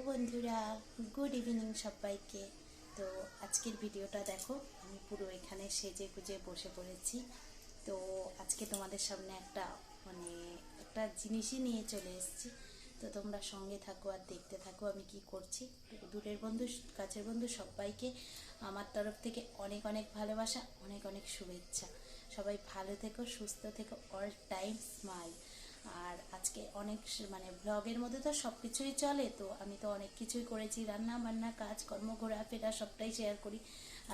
Hello বন্ধুরা good evening সবাইকে। তো আজকের ভিডিওটা দেখো, আমি পুরো এখানে সেজে গুজে বসে পড়েছি। তো আজকে তোমাদের সামনে একটা মানে একটা জিনিসই নিয়ে চলে এসেছি। তো তোমরা সঙ্গে থাকো আর দেখতে থাকো আমি কি করছি। দূরের বন্ধু, কাছের বন্ধু সবাইকে আমার তরফ থেকে অনেক অনেক ভালোবাসা, অনেক অনেক শুভেচ্ছা। সবাই ভালো থেকো, সুস্থ থেকো অল টাইম স্মাইল আর আজকে অনেক মানে ব্লগের মধ্যে তো সব কিছুই চলে, তো আমি তো অনেক কিছুই করেছি রান্না বান্না কাজ কর্ম ঘোরাফেরা সবটাই শেয়ার করি।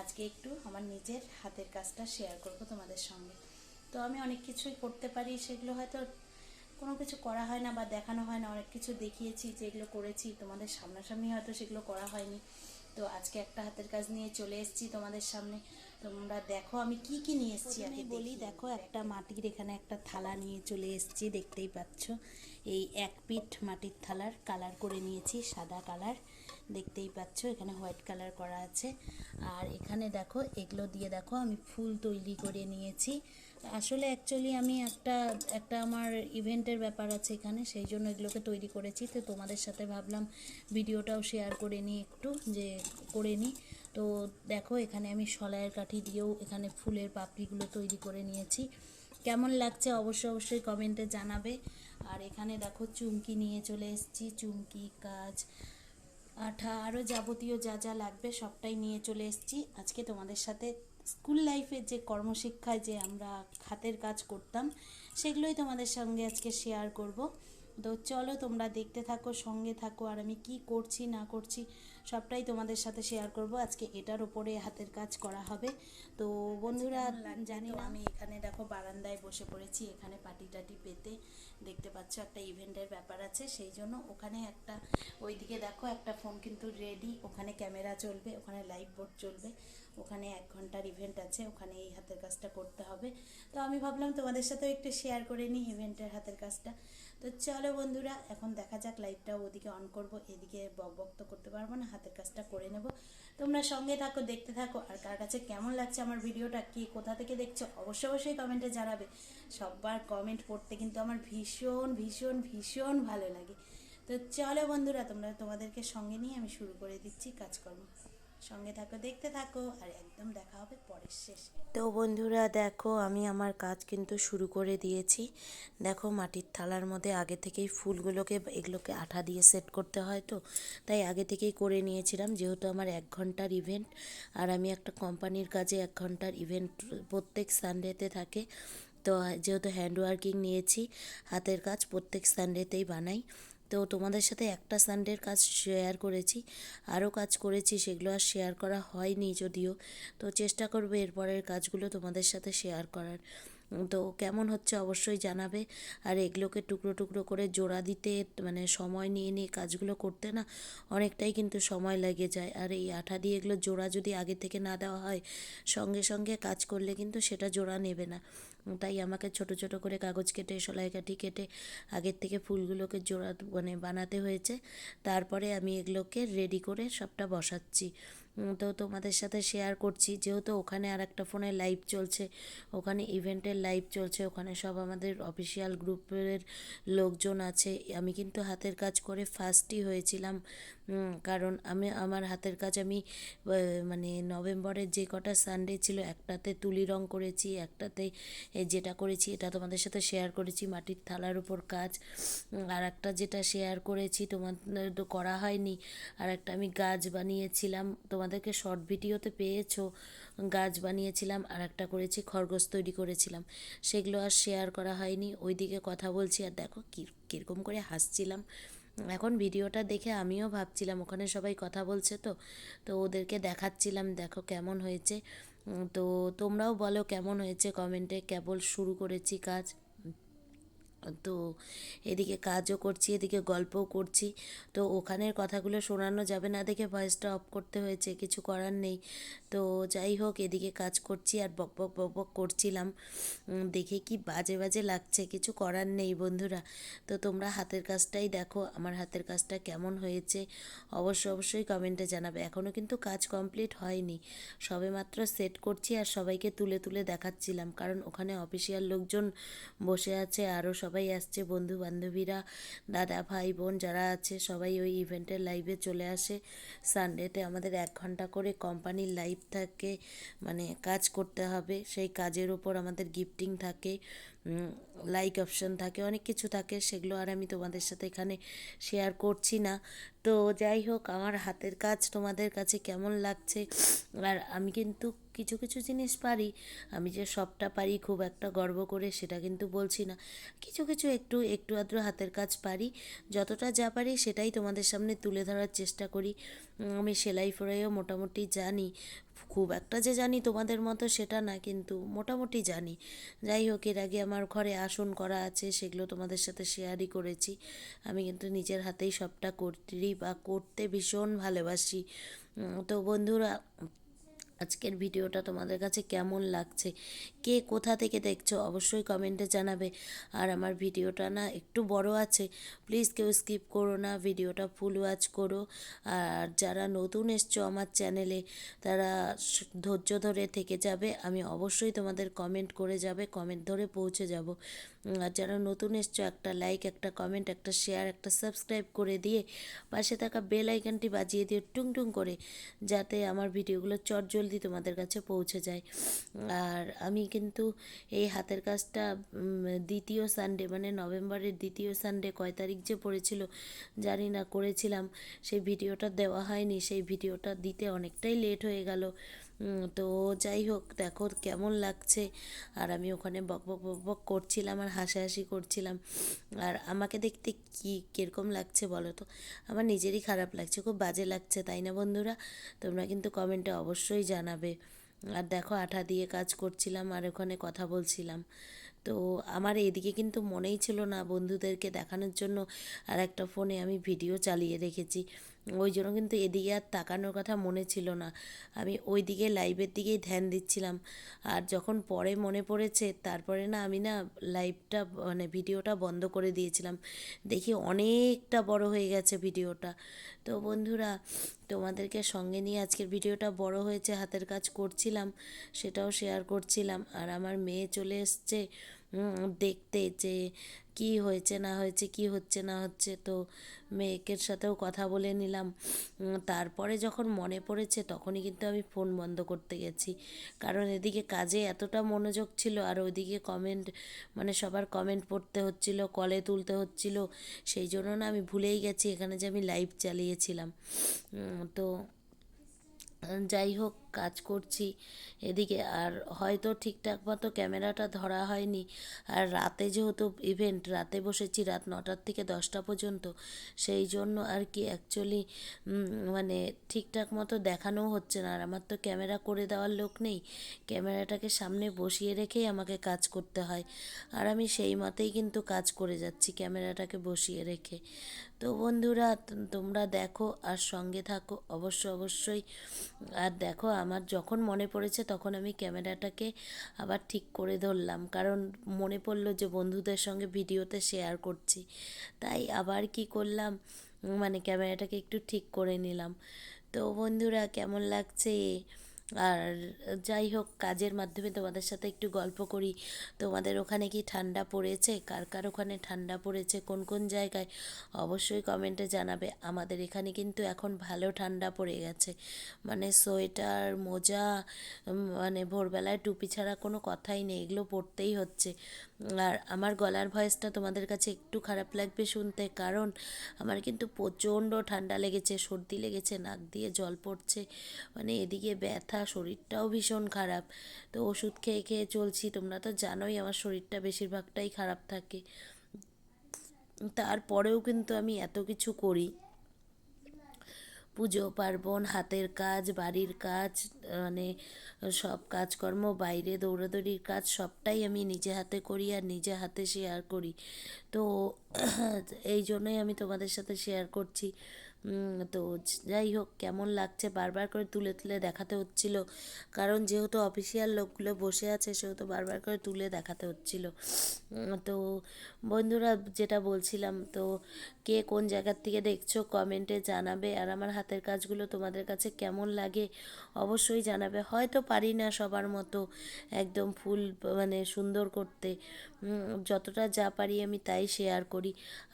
আজকে একটু আমার নিজের হাতের কাজটা শেয়ার করব তোমাদের সঙ্গে। তো আমি অনেক কিছুই করতে পারি, সেগুলো হয়তো কোনো কিছু করা হয় না বা দেখানো হয় না, অনেক কিছু দেখিয়েছি, যেগুলো করেছি, তোমাদের সামনাসামনি হয়তো সেগুলো করা হয়নি। তো আজকে একটা হাতের কাজ নিয়ে চলে এসেছি তোমাদের সামনে। তোমরা দেখো আমি কি কি নিয়ে এসেছি আমি বলি দেখো। একটা মাটির এখানে একটা থালা নিয়ে চলে এসেছি দেখতেই পাচ্ছ। এই এক পিঠ মাটির থালার কালার করে নিয়েছি সাদা কালার দেখতেই পাচ্ছ এখানে হোয়াইট কালার করা আছে। আর এখানে দেখো এগুলো দিয়ে দেখো আমি ফুল তৈরি করে নিয়েছি। আসলে অ্যাকচুয়ালি আমি একটা একটা আমার ইভেন্টের ব্যাপার আছে এখানে সেই জন্য এগুলোকে তৈরি করেছি। তো তোমাদের সাথে ভাবলাম ভিডিওটাও শেয়ার করে নিই একটু যে করে নিই। তো দেখো, এখানে আমি সলায়ের কাঠি দিয়েও এখানে ফুলের পাপড়িগুলো তৈরি করে নিয়েছি। কেমন লাগছে অবশ্যই অবশ্যই কমেন্টে জানাবে। আর এখানে দেখো, চুমকি নিয়ে চলে এসেছি, চুমকি, কাজ, আঠা আরও যাবতীয় যা যা লাগবে সবটাই নিয়ে চলে এসেছি। আজকে তোমাদের সাথে স্কুল লাইফের যে কর্মশিক্ষায় যে আমরা হাতের কাজ করতাম, সেগুলোই তোমাদের সঙ্গে আজকে শেয়ার করব। তো চলো তোমরা দেখতে থাকো, সঙ্গে থাকো, আর আমি কি করছি, না করছি সবটাই তোমাদের সাথে শেয়ার করব। আজকে এটার উপরে হাতের কাজ করা হবে। তো বন্ধুরা জানি না। আমি এখানে দেখো বারান্দায় বসে পড়েছি এখানে পাটি টাটি পেতে। দেখতে পাচ্ছ একটা ইভেন্টের ব্যাপার আছে, সেই জন্য ওখানে একটা, ওইদিকে দেখো একটা ফোন কিন্তু রেডি ওখানে ক্যামেরা চলবে, ওখানে লাইভ বোর্ড চলবে, ওখানে এক ঘণ্টার ইভেন্ট আছে, ওখানে এই হাতের কাজটা করতে হবে। তো আমি ভাবলাম তোমাদের সাথেও একটু শেয়ার করে নিই ইভেন্টের হাতের কাজটা। তো চলো বন্ধুরা, এখন দেখা যাক লাইভটা ওদিকে অন করব, এদিকে বক বক তো করতে পারব না, হাতের কাজটা করে নেব। তোমরা সঙ্গে থাকো, দেখতে থাকো, আর কার কাছে কেমন লাগছে আমার ভিডিওটা, কে কোথা থেকে দেখছ, অবশ্যই অবশ্যই কমেন্টে জানাবে। সববার কমেন্ট পড়তে কিন্তু আমার ভীষণ ভীষণ ভীষণ ভালো লাগে। তো চলো বন্ধুরা, তোমরা তোমাদেরকে সঙ্গে নিয়ে আমি শুরু করে দিচ্ছি কাজকর্ম। সঙ্গে থাকো, দেখতে থাকো, আর একদম দেখা হবে পরের শেষে। তো বন্ধুরা, দেখো, আমি আমার কাজ কিন্তু শুরু করে দিয়েছি। দেখো, মাটির থালার মধ্যে আগে থেকেই ফুলগুলোকে, এগুলোকে আঠা দিয়ে সেট করতে হয় তো, তাই আগে থেকেই করে নিয়েছিলাম। যেহেতু আমার এক ঘণ্টার ইভেন্ট আর আমি একটা কোম্পানির কাজে এক ঘণ্টার ইভেন্ট প্রত্যেক সানডেতে থাকে, তো যেহেতু হ্যান্ড ওয়ার্কিং নিয়েছি, হাতের কাজ প্রত্যেক সানডেতেই বানাই। তো তোমাদের সাথে একটা সানডের কাজ শেয়ার করেছি, আরও কাজ করেছি, সেগুলো আর শেয়ার করা হয়নি যদিও। তো চেষ্টা করব এরপরের কাজগুলো তোমাদের সাথে শেয়ার করার। তো কেমন হচ্ছে অবশ্যই জানাবে। আর এগুলোকে টুকরো টুকরো করে জোড়া দিতে মানে সময় নিয়ে নিয়ে কাজগুলো করতে না অনেকটাই কিন্তু সময় লেগে যায়। আর এই আঠা দিয়ে এগুলো জোড়া যদি আগে থেকে না দেওয়া হয়, সঙ্গে সঙ্গে কাজ করলে কিন্তু সেটা জোড়া নেবে না। তাই আমাকে ছোট ছোট করে কাগজ কেটে, সেলাই কাঠি কেটে আগের থেকে ফুলগুলোকে জোড়া মানে বানাতে হয়েছে। তারপরে আমি এগুলোকে রেডি করে সবটা বসাচ্ছি। তো তোমাদের সাথে শেয়ার করছি। যেহেতু ওখানে আর একটা ফোনে লাইভ চলছে, ওখানে ইভেন্টের লাইভ চলছে, ওখানে সব আমাদের অফিসিয়াল গ্রুপের লোকজন আছে। আমি কিন্তু হাতের কাজ করে ফার্স্টই হয়েছিলাম। কারণ আমি, আমার হাতের কাজ আমি মানে নভেম্বরের যে কটা সানডে ছিল, একটাতে তুলি রং করেছি, একটাতে যেটা করেছি, এটা তোমাদের সাথে শেয়ার করেছি, মাটির থালার উপর কাজ। আর একটা যেটা শেয়ার করেছি, তোমাদের তো করা হয়নি, আর একটা আমি গাছ বানিয়েছিলাম, তোমাদেরকে শর্ট ভিডিওতে পেয়েছ, গাছ বানিয়েছিলাম, আর একটা করেছি, খরগোশ তৈরি করেছিলাম। সেগুলো আর শেয়ার করা হয়নি, ওইদিকে কথা বলছি, আর দেখো কী, কীরকম করে হাসছিলাম। এখন ভিডিওটা দেখে আমিও ভাবছিলাম, ওখানে সবাই কথা বলছে তো তো ওদেরকে দেখাচ্ছিলাম, দেখো কেমন হয়েছে। তো তোমরাও বলো কেমন হয়েছে কমেন্টে কেবল শুরু করেছি কাজ। তো এদিকে কাজও করছি, এদিকে গল্পও করছি। তো ওখানের কথাগুলো শোনানো যাবে না দেখে ভয়েসটা অফ করতে হয়েছে, কিছু করার নেই। তো যাই হোক, এদিকে কাজ করছি আর বক বক বক বক করছিলাম। দেখে কি বাজে বাজে লাগছে, কিছু করার নেই বন্ধুরা। তো তোমরা হাতের কাজটাই দেখো, আমার হাতের কাজটা কেমন হয়েছে। অবশ্যই অবশ্যই কমেন্টে জানাবে। এখনও কিন্তু কাজ কমপ্লিট হয়নি। সবে মাত্র সেট করছি আর সবাইকে তুলে তুলে দেখাচ্ছিলাম। কারণ ওখানে অফিসিয়াল লোকজন বসে আছে, আরও সবাই সবাই আসছে বন্ধু বান্ধবীরা দাদা ভাই বোন যারা আছে, সবাই ওই ইভেন্টের লাইভে চলে আসে। সানডেতে আমাদের এক ঘণ্টা করে কোম্পানির লাইভ থাকে মানে কাজ করতে হবে। সেই কাজের ওপর আমাদের গিফটিং থাকে। লাইক অপশন থাকে, অনেক কিছু থাকে, সেগুলো আর আমি তোমাদের সাথে এখানে শেয়ার করছি না। তো যাই হোক, আমার হাতের কাজ তোমাদের কাছে কেমন লাগছে? আর আমি কিন্তু কিছু কিছু জিনিস পারি, আমি যে সবটা পারি, খুব একটা গর্ব করে সেটা কিন্তু বলছি না। কিছু কিছু একটু একটু আধটু হাতের কাজ পারি, যতটা যা পারি সেটাই তোমাদের সামনে তুলে ধরার চেষ্টা করি। আমি সেলাই ফোড়াইও মোটামুটি জানি খুব একটা যে জানি তোমাদের মতো সেটা না, কিন্তু মোটামুটি জানি। যাই হোক, এর আগে আমার ঘরে আসন করা আছে, সেগুলো তোমাদের সাথে শেয়ারই করেছি। আমি কিন্তু নিজের হাতেই সবটা করি বা করতে ভীষণ ভালোবাসি। তো বন্ধুরা আজকের ভিডিওটা তোমাদের কাছে কেমন লাগছে? কে কোথা থেকে দেখছ অবশ্যই কমেন্টে জানাবে। আর আমার ভিডিওটা না একটু বড় আছে প্লিজ কেউ স্কিপ করো না, ভিডিওটা ফুল ওয়াচ করো। আর যারা নতুন এসছো আমার চ্যানেলে তারা ধৈর্য ধরে থেকে যাবে, আমি অবশ্যই তোমাদের কমেন্ট করে যাবে কমেন্ট ধরে পৌঁছে যাব। আর যারা নতুন এসছো, একটা লাইক একটা কমেন্ট একটা শেয়ার একটা সাবস্ক্রাইব করে দিয়ে পাশে থাকা বেল আইকনটি বাজিয়ে দিও, টুং টুং করে, যাতে আমার ভিডিওগুলো চট জলদি তোমাদের কাছে পৌঁছে যায়। আর আমি কিন্তু এই হাতের কাজটা দ্বিতীয় সানডে মানে নভেম্বরের দ্বিতীয় সানডে কয় তারিখ যে পড়েছিল জানি না, করেছিলাম। সেই ভিডিওটা দেওয়া হয়নি, সেই ভিডিওটা দিতে অনেকটাই লেট হয়ে গেল। তো যাই হোক, দেখো কেমন লাগছে। আর আমি ওখানে বক বক বক বক করছিলাম আর হাসাহাসি করছিলাম। আর আমাকে দেখতে কি, কীরকম লাগছে বলো তো? আমার নিজেরই খারাপ লাগছে, খুব বাজে লাগছে, তাই না বন্ধুরা? তোমরা কিন্তু কমেন্টে অবশ্যই জানাবে। আর দেখো আঠা দিয়ে কাজ করছিলাম আর ওখানে কথা বলছিলাম। তো আমার এদিকে কিন্তু মনেই ছিল না বন্ধুদেরকে দেখানোর জন্য। আর একটা ফোনে আমি ভিডিও চালিয়ে রেখেছি। ওই জন্য কিন্তু এদিকে আর তাকানোর কথা মনে ছিল না। আমি ওই দিকে লাইভের দিকেই ধ্যান দিচ্ছিলাম। আর যখন পরে মনে পড়েছে, তারপরে না আমি না লাইভটা মানে ভিডিওটা বন্ধ করে দিয়েছিলাম। দেখি অনেকটা বড় হয়ে গেছে ভিডিওটা। তো বন্ধুরা, তোমাদেরকে সঙ্গে নিয়ে আজকের ভিডিওটা বড় হয়েছে, হাতের কাজ করছিলাম, সেটাও শেয়ার করছিলাম। আর আমার মেয়ে চলে এসছে দেখতে যে কি হয়েছে, না হয়েছে, কি হচ্ছে, না হচ্ছে, তো মেয়েকের সাথেও কথা বলে নিলাম। তারপরে যখন মনে পড়েছে, তখনই কিন্তু আমি ফোন বন্ধ করতে গেছি। কারণ এদিকে কাজে এতটা মনোযোগ ছিল, আর ওইদিকে কমেন্ট মানে সবার কমেন্ট পড়তে হচ্ছিল কলে তুলতে হচ্ছিল, সেই জন্য না আমি ভুলেই গেছি, এখানে যে আমি লাইভ চালিয়েছিলাম। তো, যাই হোক কাজ করছি এদিকে। আর হয়তো ঠিকঠাক মতো ক্যামেরাটা ধরা হয়নি। আর রাতে যেহেতু ইভেন্ট রাতে বসেছি রাত নটার থেকে দশটা পর্যন্ত। সেই জন্য আর কি অ্যাকচুয়ালি মানে ঠিকঠাক মতো দেখানোও হচ্ছে না। আর আমার তো ক্যামেরা করে দেওয়ার লোক নেই। ক্যামেরাটাকে সামনে বসিয়ে রেখেই আমাকে কাজ করতে হয়। আর আমি সেই মতেই কিন্তু কাজ করে যাচ্ছি ক্যামেরাটাকে বসিয়ে রেখে। তো বন্ধুরা, তোমরা দেখো আর সঙ্গে থাকো। অবশ্য অবশ্যই, আর দেখো আমার যখন মনে পড়েছে তখন আমি ক্যামেরাটাকে আবার ঠিক করে ধরলাম। কারণ মনে পড়ল যে বন্ধুদের সঙ্গে ভিডিওতে শেয়ার করছি। তাই আবার কি করলাম? মানে ক্যামেরাটাকে একটু ঠিক করে নিলাম। তো বন্ধুরা, কেমন লাগছে? আর যাই হোক, কাজের মাধ্যমে তোমাদের সাথে একটু গল্প করি। তোমাদের ওখানে কি ঠান্ডা পড়েছে? কার কার ওখানে ঠান্ডা পড়েছে? কোন কোন জায়গায়? অবশ্যই কমেন্টে জানাবে। আমাদের এখানে কিন্তু এখন ভালো ঠান্ডা পড়ে গেছে। মানে সোয়েটার, মোজা মানে ভোরবেলায় টুপি ছাড়া কোনো কথাই নেই। এগুলো পরতেই হচ্ছে। আর আমার গলার ভয়েসটা তোমাদের কাছে একটু খারাপ লাগবে শুনতে। কারণ আমার কিন্তু প্রচণ্ড ঠান্ডা লেগেছে, সর্দি লেগেছে, নাক দিয়ে জল পড়ছে। মানে এদিকে ব্যথা শরীরটাও ভীষণ খারাপ। তো ওষুধ খেয়ে খেয়ে চলছি, তোমরা তো জানোই আমার শরীরটা বেশিরভাগটাই খারাপ থাকে। তারপরেও কিন্তু আমি এত কিছু করি। পুজো, পার্বণ, হাতের কাজ, বাড়ির কাজ মানে সব কাজকর্ম, বাইরে দৌড়াদৌড়ির কাজ, সবটাই আমি নিজে হাতে করি আর নিজে হাতে শেয়ার করি। তো এই জন্যই আমি তোমাদের সাথে শেয়ার করছি। তো যাই হোক, কেমন লাগছে? বারবার করে তুলে তুলে দেখাতে হচ্ছিল। কারণ যেহেতু অফিসিয়াল লোকগুলো বসে আছে, সেহেতু বারবার করে তুলে দেখাতে হচ্ছিল। তো বন্ধুরা, যেটা বলছিলাম, তো কে কোন জায়গার থেকে দেখছ কমেন্টে জানাবে। আর আমার হাতের কাজগুলো তোমাদের কাছে কেমন লাগে, অবশ্যই জানাবে। হয়তো পারি না সবার মতো একদম ফুল মানে সুন্দর করতে। যতটা যা পারি আমি তাই শেয়ার করি।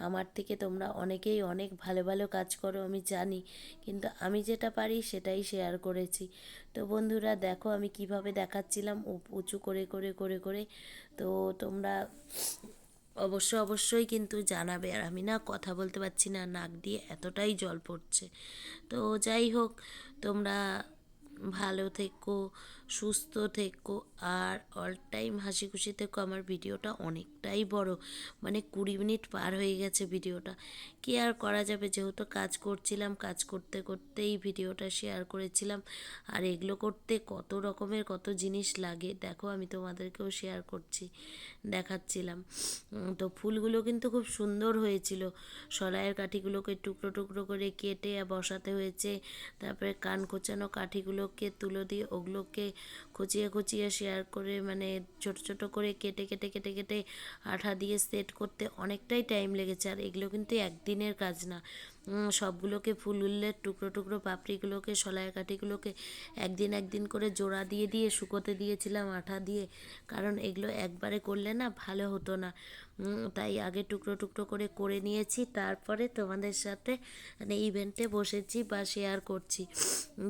আমার থেকে তোমরা অনেকেই অনেক ভালো ভালো কাজ করো। আমি জানি, কিন্তু আমি যেটা পারি সেটাই শেয়ার করেছি। তো বন্ধুরা দেখো আমি কীভাবে দেখাচ্ছিলাম উঁচু করে করে করে করে। তো তোমরা অবশ্য, অবশ্যই কিন্তু জানাবে। আর আমি না কথা বলতে পারছি না, নাক দিয়ে এতটাই জল পড়ছে। তো যাই হোক, তোমরা ভালো থেকো সুস্থ থেকো আর অল টাইম হাসি খুশি থেকো। আমার ভিডিওটা অনেকটাই বড়। মানে কুড়ি মিনিট পার হয়ে গেছে ভিডিওটা। কি আর করা যাবে? যেহেতু কাজ করছিলাম, কাজ করতে করতেই ভিডিওটা শেয়ার করেছিলাম। আর এগুলো করতে কত রকমের কত জিনিস লাগে, দেখো আমি তোমাদেরকেও শেয়ার করছি, দেখাচ্ছিলাম। তো ফুলগুলো কিন্তু খুব সুন্দর হয়েছিল। সরাইয়ের কাঠিগুলোকে টুকরো টুকরো করে কেটে বসাতে হয়েছে। তারপরে কান খোঁচানো কাঠিগুলোকে তুলো দিয়ে ওগুলোকে খুচিয়ে খুচিয়ে শেয়ার করে মানে ছোট ছোট করে কেটে কেটে কেটে কেটে আঠা দিয়ে সেট করতে অনেকটাই টাইম লেগেছে। আর এগুলো কিন্তু একদিনের কাজ না। সবগুলোকে ফুল উল্লের টুকরো টুকরো পাপড়িগুলোকে সলাইয়ের কাঠিগুলোকে একদিন একদিন করে জোড়া দিয়ে দিয়ে শুকোতে দিয়েছিলাম, আঠা দিয়ে। কারণ এগুলো একবারে করলে না ভালো হতো না। তাই আগে টুকরো টুকরো করে করে নিয়েছি, তারপরে তোমাদের সাথে মানে ইভেন্টে বসেছি বা শেয়ার করছি।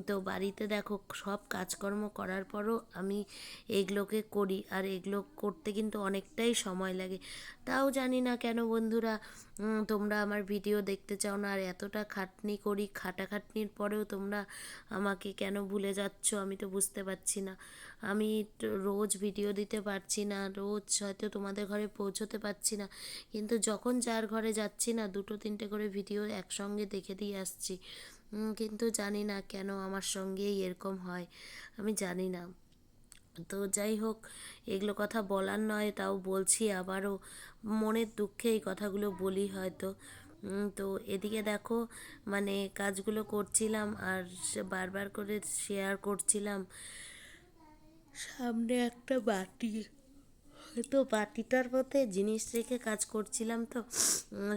তো বাড়িতে দেখো, সব কাজকর্ম করার পরও আমি এগুলোকে করি, আর এগুলো করতে কিন্তু অনেকটাই সময় লাগে। তাও জানি না কেন বন্ধুরা তোমরা আমার ভিডিও দেখতে চাও না, আর এতটা খাটনি করি, খাটাখাটনির পরেও তোমরা আমাকে কেন ভুলে যাচ্ছ আমি তো বুঝতে পারছি না। আমি রোজ ভিডিও দিতে পারছি না, রোজ হয়তো তোমাদের ঘরে পৌঁছতে পারছি না, কিন্তু যখন যার ঘরে যাচ্ছি না, দুটো তিনটে করে ভিডিও একসঙ্গে দেখে দিয়ে আসছি। কিন্তু জানি না কেন আমার সঙ্গেই এরকম হয়, আমি জানি না। তো যাই হোক, এগুলো কথা বলার নয়, তাও বলছি আবারও। মনের দুঃখে এই কথাগুলো বলি হয়তো। তো এদিকে দেখো মানে কাজগুলো করছিলাম আর বারবার করে শেয়ার করছিলাম। সামনে একটা বাটি। তো বাটিটার মধ্যে জিনিস রেখে কাজ করছিলাম তো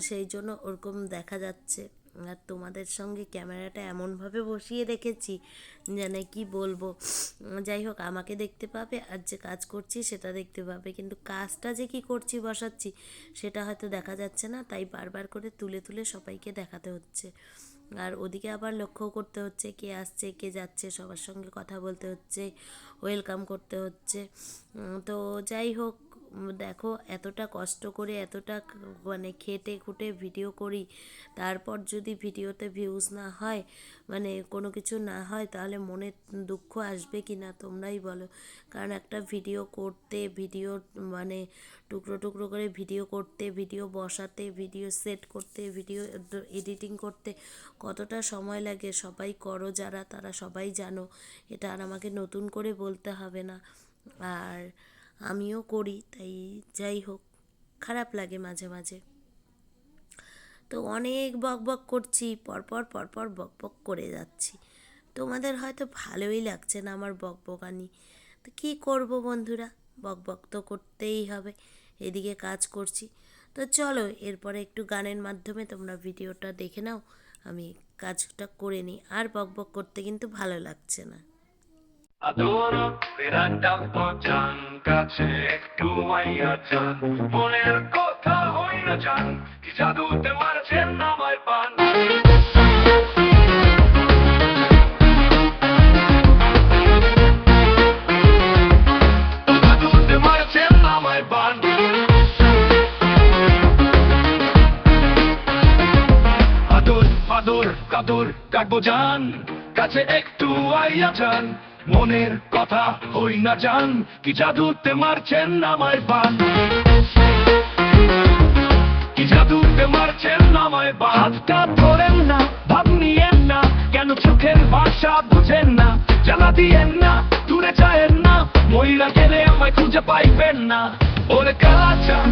সেই জন্য ওরকম দেখা যাচ্ছে। আর তোমাদের সঙ্গে ক্যামেরাটা এমনভাবে বসিয়ে রেখেছি জানে কি বলব? যাই হোক, আমাকে দেখতে পাবে আর যে কাজ করছি সেটা দেখতে পাবে। কিন্তু কাজটা যে কি করছি বসাচ্ছি সেটা হয়তো দেখা যাচ্ছে না, তাই বারবার করে তুলে তুলে সবাইকে দেখাতে হচ্ছে। আর ওদিকে আবার লক্ষ্য করতে হচ্ছে কে আসছে, কে যাচ্ছে, সবার সঙ্গে কথা বলতে হচ্ছে, ওয়েলকাম করতে হচ্ছে। তো যাই হোক দেখো, এতটা কষ্ট করে, এতটা মানে খেটে খুঁটে ভিডিও করি, তারপর যদি ভিডিওতে ভিউজ না হয় মানে কোনো কিছু না হয়, তাহলে মনে দুঃখ আসবে কি না তোমরাই বলো। কারণ একটা ভিডিও করতে ভিডিও মানে টুকরো টুকরো করে ভিডিও করতে ভিডিও বসাতে ভিডিও সেট করতে ভিডিও এডিটিং করতে কতটা সময় লাগে, সবাই করো যারা, তারা সবাই জানো। এটা আর আমাকে নতুন করে বলতে হবে না। আর আমিও করি, তাই যাই হোক, খারাপ লাগে মাঝে মাঝে। তো অনেক বক বক করছি পরপর পরপর বক বক করে যাচ্ছি। তোমাদের হয়তো ভালোই লাগছে না আমার বক বকানি। তো কী করব বন্ধুরা? বক বক তো করতেই হবে, এদিকে কাজ করছি। তো চলো, এরপরে একটু গানের মাধ্যমে তোমরা ভিডিওটা দেখে নাও, আমি কাজটা করে নিই। আর বক বক করতে কিন্তু ভালো লাগছে না। Adoro বিরাটটা পচান কাছে একটু আইয়া যান। মনের কথা হই না যান কি জাদুতে মারছেন আমায় পান। আদর আদর, কাদর, কাটবো যান কাছে একটু আইয়া যান। মনের কথা হই না যান কি জাদুতে মারছেন আমায় বান? কি জাদুতে মারছেন আমায় বান? হাতটা ধরেন না, ভাব নিয়েন না, কেন চোখের ভাষা বুঝেন না? জ্বালা দিয়েন না, দূরে যায়েন না মহিলা গেলে আমায় খুঁজে পাইবেন না। ওরে চান মন কালাচান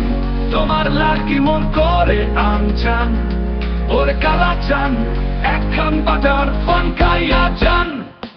পান তোমার লাগি মন করে আনচান। ওরে কালাচান একখান বাজার পান খাইয়া যান।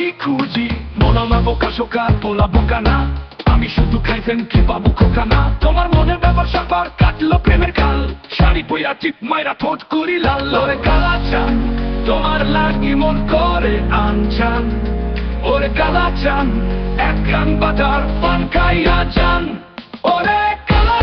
ময়না পাখি খুঁজি মনমা বোকা শোকা পোলা বোকা আমি শুধু খাইছেন কি বাবু খোকা না তোমার মনের ব্যাপার স্যাপার কাটলো প্রেমের কাল শাড়ি পইয়া চিপ মাইরা ঠোঁট করি লাল ওরে কালা চান তোমার লাগি মন করে আনচান ওরে কালা চান এক কান বাজার পান খাইয়া যান ওরে কালা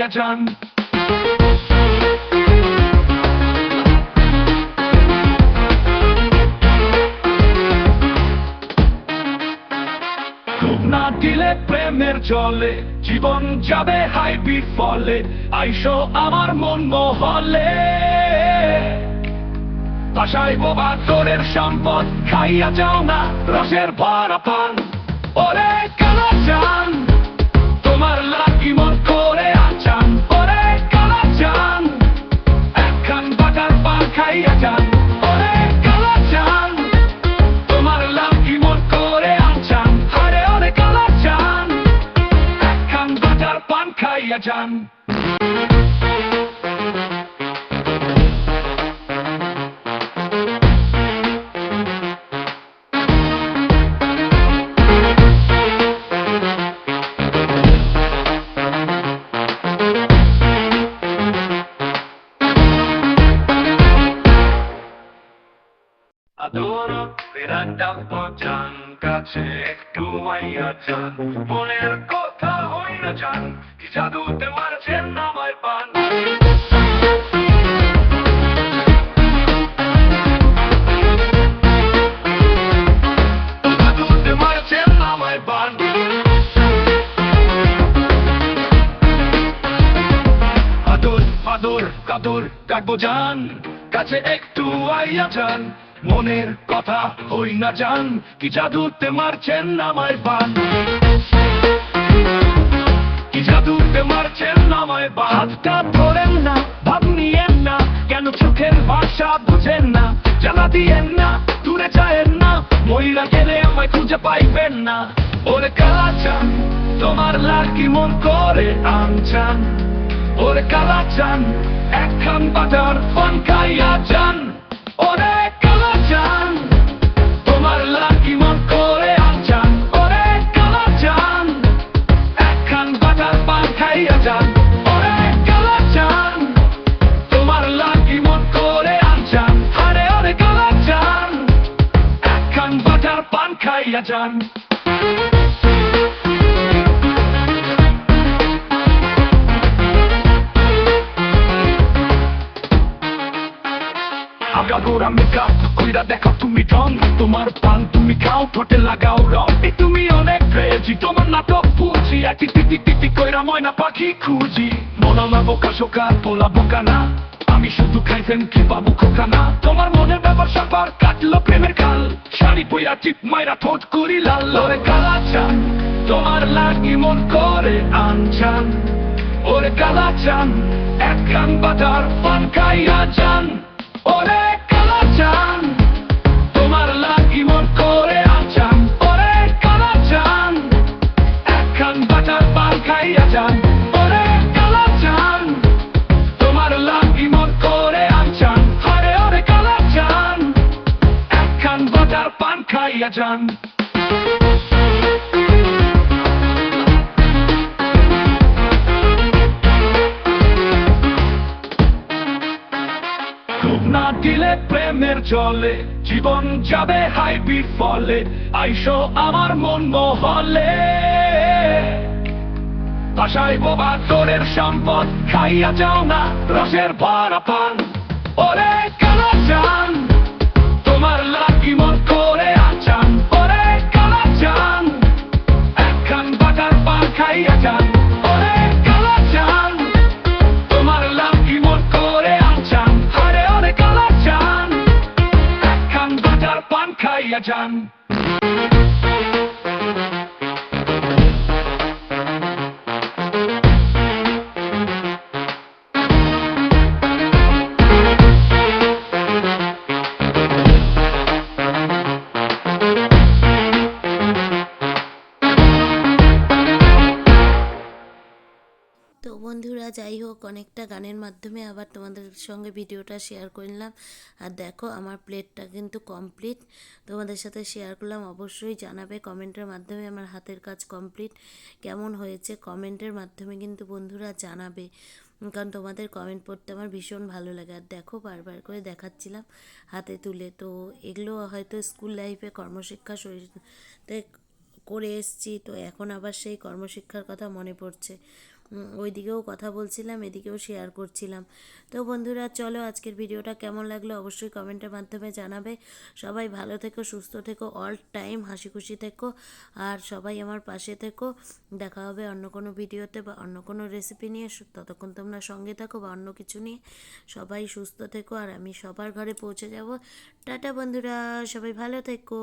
খাইয়া যান না দিলে প্রেমের জলে, জীবন যাবে হাই বিফলে, আইসো আমার মন মহলে। বাসায় বোবা তোরের সম্পদ, খাইয়া যাও না রসের ভরা পান। ওরে কালা চান? তোমার লাগি মন করে যান Adoro বেড়াটা পচান কাছে একটু আইয়া যান। মনের কথা হই না যান। জাদুতে মারছেন আমায় পান জাদুতে মারছেন পান যান কাছে একটু আইয়া যান মনের কথা হই না যান কি জাদুতে মারছেন আমায় বান কি জাদুতে মারছেন আমায় হাতটা ধরেন না, ভাব নিয়েন না, কেন চোখের ভাষা বুঝেন না? জ্বালা দিয়েন না, দূরে যায়েন না মহিলা গেলে আমায় খুঁজে পাইবেন না। ওরে কালা চান তোমার লাগি মন করে আনচান। ওরে কালা চান একখান বাজার পান খাইয়া যান। দেখা তুমি অনেক নাটক বুঝি একটি টিটি টিটি কইরা ময়না পাখি খুঁজি মনমা বোকা শোকা পোলা বোকা না আমি শুধু খাইছেন কি বাবু খোকা না তোমার মনের ব্যাপার স্যাপার কাটলো প্রেমের কাল শাড়ি পইয়া চিপ মাইরা ঠোঁট করি লাল লরে কালা চান তোমার লাগি মন করে আনছান। ওরে কালাচান একখান বাজার পান খাইয়া যান। ওরে কালা যান না ভাসছিলে প্রেমের জলে জীবন যাবে হাই বিফলে আইসো আমার মন মহলে আশাই বোবা তোরের সম্পদ খাইয়া যাও না রসের ভরা পান ওরে কালা চান পান খাইয়া গানের মাধ্যমে আবার তোমাদের সঙ্গে ভিডিওটা শেয়ার করলাম। আর দেখো, আমার প্লেটটা কিন্তু কমপ্লিট তোমাদের সাথে শেয়ার করলাম, অবশ্যই জানাবে। কমেন্টের মাধ্যমে আমার হাতের কাজ কমপ্লিট কেমন হয়েছে? কমেন্টের মাধ্যমে কিন্তু বন্ধুরা জানাবে। কারণ তোমাদের কমেন্ট পড়তে আমার ভীষণ ভালো লাগে। আর দেখো, বারবার করে দেখাচ্ছিলাম হাতে তুলে। তো এগুলো হয়তো স্কুল লাইফে কর্মশিক্ষা শরীরতে করে এসছি। তো এখন আবার সেই কর্মশিক্ষার কথা মনে পড়ছে। ওইদিকেও কথা বলছিলাম, এদিকেও শেয়ার করছিলাম। তো বন্ধুরা, চলো আজকের ভিডিওটা কেমন লাগল অবশ্যই কমেন্টের মাধ্যমে জানাবে। সবাই ভালো থেকো, সুস্থ থেকো অল টাইম হাসি খুশি থেকো, আর সবাই আমার পাশে থেকো। দেখা হবে অন্য কোনো ভিডিওতে বা অন্য কোনো রেসিপি নিয়ে। ততক্ষণ তোমরা সঙ্গে থাকো বা অন্য কিছু নিয়ে। সবাই সুস্থ থেকো, আর আমি সবার ঘরে পৌঁছে যাব। টাটা বন্ধুরা, সবাই ভালো থেকো।